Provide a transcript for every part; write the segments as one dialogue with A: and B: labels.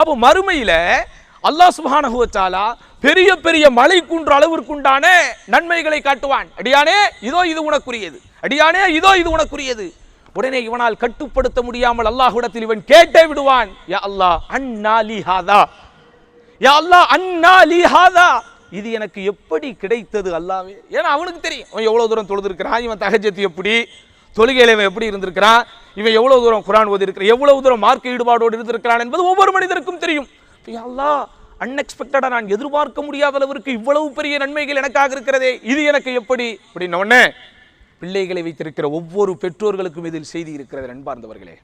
A: அப்போ மறுமையில் அல்லாஹ் சுப்ஹானஹு பெரிய பெரிய மலை குன்ற அளவிற்குண்டான நன்மைகளை காட்டுவான். அடியானே இதோ இது உனக்குரியது. அடியானே இதோ இது உனக்குரியது. உடனே இவனால் கட்டுப்படுத்த முடியாமல் அல்லாஹுடத்தில் இவன் கேட்டே விடுவான். யா அல்லாஹ் அண்ணா லிஹாதா யா அல்லாஹ் அண்ணா லிஹாதா இது எனக்கு எப்படி கிடைத்தது அல்லாவே ஏன்னா அவனுக்கு தெரியும். அவன் எவ்வளோ தூரம் தொழுதுருக்கிறான் இவன் தகஜத்து எப்படி? தொழுகையில் இவன் எப்படி இருந்திருக்கிறான்? இவன் எவ்வளவு தூரம் குரான் ஓதி இருக்கிறான் எவ்வளவு தூரம் மார்க்க ஈடுபாடோடு இருந்திருக்கிறான் என்பது ஒவ்வொரு மனிதருக்கும் தெரியும். யா அன்எக்ஸ்பெக்டடாக நான் எதிர்பார்க்க முடியாத அளவிற்கு இவ்வளவு பெரிய நன்மைகள் எனக்காக இருக்கிறதே. இது எனக்கு எப்படி? அப்படின்ன உடனே பிள்ளைகளை வைத்திருக்கிற ஒவ்வொரு பெற்றோர்களுக்கும் இதில் செய்தி இருக்கிறது நண்பார்ந்தவர்களே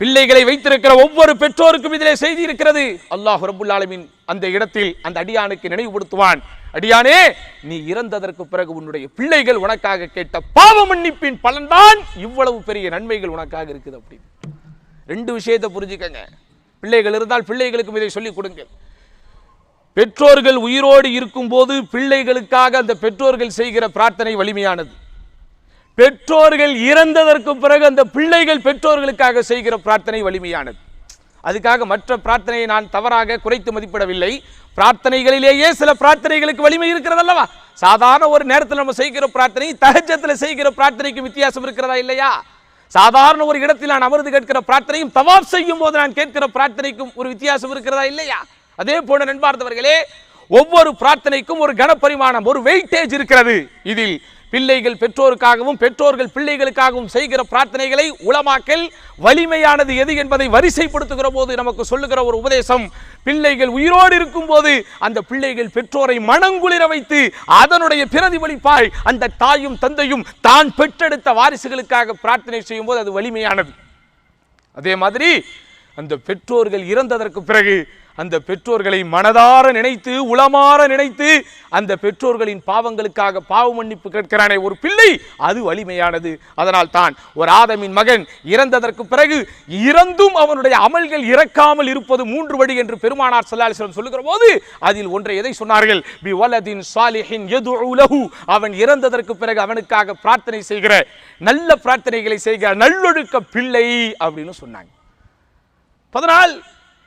A: பிள்ளைகளை வைத்திருக்கிற ஒவ்வொரு பெற்றோருக்கும் இதிலே செய்தி இருக்கிறது அல்லாஹ் ரபுல்லாலமின் அந்த இடத்தில் அந்த அடியானுக்கு நினைவுபடுத்துவான். அடியானே நீ இறந்ததற்கு பிறகு உன்னுடைய பிள்ளைகள் உனக்காக கேட்ட பாவ மன்னிப்பின் பலன்தான் இவ்வளவு பெரிய நன்மைகள் உனக்காக இருக்குது அப்படின்னு. ரெண்டு விஷயத்தை புரிஞ்சுக்கங்க. பிள்ளைகள் இருந்தால் பிள்ளைகளுக்கும் இதை சொல்லிக் கொடுங்க. பெற்றோர்கள் உயிரோடு இருக்கும்போது பிள்ளைகளுக்காக அந்த பெற்றோர்கள் செய்கிற பிரார்த்தனை வலிமையானது. பெற்றோர்கள் இறந்ததற்கு பிறகு அந்த பிள்ளைகள் பெற்றோர்களுக்காக செய்கிற பிரார்த்தனை வலிமையானது. அதுக்காக மற்ற பிரார்த்தனையை நான் தவறாக குறைத்து மதிப்பிடவில்லை. பிரார்த்தனைகளிலேயே சில பிரார்த்தனைகளுக்கு வலிமை இருக்கிறது அல்லவா சாதாரண ஒரு நேரத்தில் நம்ம செய்கிற பிரார்த்தனை தகஜத்தில் செய்கிற பிரார்த்தனைக்கு வித்தியாசம் இருக்கிறதா இல்லையா? சாதாரண ஒரு இடத்தில் நான் அமர்ந்து கேட்கிற பிரார்த்தனையும் தவாப் செய்யும் போது நான் கேட்கிற பிரார்த்தனைக்கும் ஒரு வித்தியாசம் இருக்கிறதா இல்லையா? அதே போல நண்பார்ந்தவர்களே ஒவ்வொரு பிரார்த்தனைக்கும் ஒரு கனப்பரிமாணம் ஒரு வெயிட்டேஜ் இருக்கிறது. இதில் பிள்ளைகள் பெற்றோருக்காகவும் பெற்றோர்கள் பிள்ளைகளுக்காகவும் செய்கிற பிரார்த்தனைகளை உளமாக்கல் வலிமையானது எது என்பதை வரிசைப்படுத்துகிற போது நமக்கு சொல்லுகிற ஒரு உபதேசம் பிள்ளைகள் உயிரோடு இருக்கும்போது அந்த பிள்ளைகள் பெற்றோரை மனங்குளிர வைத்து அதனுடைய பிரதிபலிப்பாய் அந்த தாயும் தந்தையும் தான் பெற்றெடுத்த வாரிசுகளுக்காக பிரார்த்தனை செய்யும் போது அது வலிமையானது. அதே மாதிரி அந்த பெற்றோர்கள் இறந்ததற்கு பிறகு அந்த பெற்றோர்களை மனதார நினைத்து உளமாற நினைத்து அந்த பெற்றோர்களின் பாவங்களுக்காக பாவ மன்னிப்பு கேட்கிறானே ஒரு பிள்ளை அது வலிமையானது. அதனால் தான் ஒரு ஆதமின் மகன் இறந்ததற்கு பிறகு இறந்தும் அவனுடைய அமல்கள் இறக்காமல் இருப்பது மூன்று வழி என்று பெருமானார் ஸல்லல்லாஹு சொல்லுகிற போது அதில் ஒன்றை எதை சொன்னார்கள்? பி வலதின் சாலிஹின் யதுஉ அவன் இறந்ததற்கு பிறகு அவனுக்காக பிரார்த்தனை செய்கிற நல்ல பிரார்த்தனைகளை செய்கிற நல்லொழுக்க பிள்ளை அப்படின்னு சொன்னாங்க. அதனால்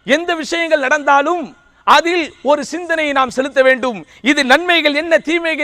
A: எந்த விஷயங்கள் நடந்தாலும் அதில் ஒரு சிந்தனையை நாம் செலுத்த வேண்டும். இது நன்மைகள் என்ன தீமைகள்